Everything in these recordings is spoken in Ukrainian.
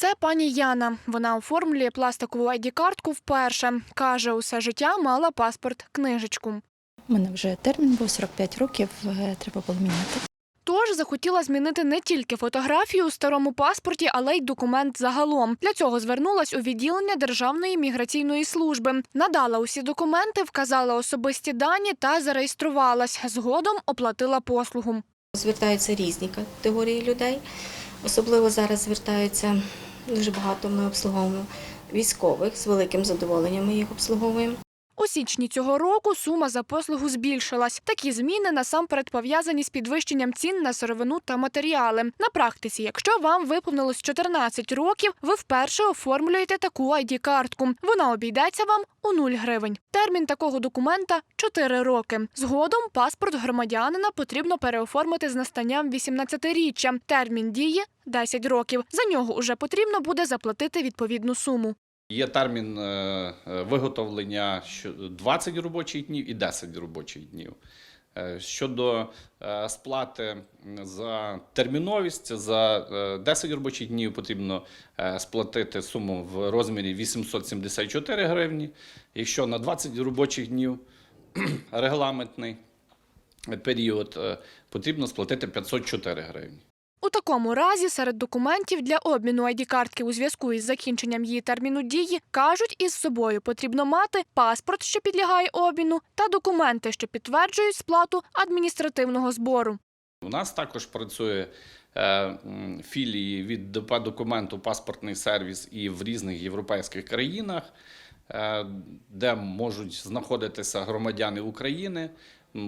Це пані Яна. Вона оформлює пластикову ID-картку вперше. Каже, усе життя мала паспорт книжечку. У мене вже термін був 45 років, е, треба було міняти. Тож захотіла змінити не тільки фотографію у старому паспорті, але й документ загалом. Для цього звернулась у відділення Державної міграційної служби. Надала усі документи, вказала особисті дані та зареєструвалась. Згодом оплатила послугу. Звертаються різні категорії людей. Особливо зараз звертаються дуже багато. Ми обслуговуємо військових з великим задоволенням. Ми їх обслуговуємо. У січні цього року сума за послугу збільшилась. Такі зміни насамперед пов'язані з підвищенням цін на сировину та матеріали. На практиці, якщо вам виповнилось 14 років, ви вперше оформлюєте таку ID-картку. Вона обійдеться вам у 0 гривень. Термін такого документа 4 роки. Згодом паспорт громадянина потрібно переоформити з настанням 18-річчя. Термін дії 10 років. За нього уже потрібно буде заплатити відповідну суму. Є термін е, е, виготовлення 20 робочих днів і 10 робочих днів. Е, Щодо сплати за терміновість, за е, 10 робочих днів потрібно сплатити суму в розмірі 874 гривні. Якщо на 20 робочих днів регламентний період, потрібно сплатити 504 гривні. У такому разі серед документів для обміну ID-картки у зв'язку із закінченням її терміну дії кажуть, із собою потрібно мати паспорт, що підлягає обміну, та документи, що підтверджують сплату адміністративного збору. У нас також працює е, філії від ДП документу паспортний сервіс і в різних європейських країнах, е, де можуть знаходитися громадяни України.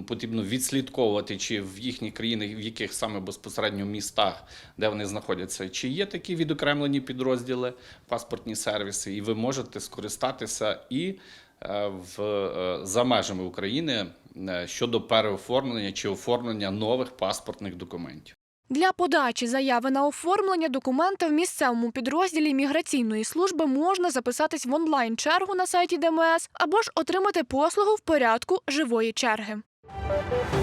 Потрібно відслідковувати, чи в їхніх країнах, в яких саме безпосередньо містах, де вони знаходяться, чи є такі відокремлені підрозділи, паспортні сервіси, і ви можете скористатися і е, в, е, за межами України е, щодо переоформлення чи оформлення нових паспортних документів. Для подачі заяви на оформлення документа в місцевому підрозділі міграційної служби можна записатись в онлайн-чергу на сайті ДМС або ж отримати послугу в порядку живої черги. Música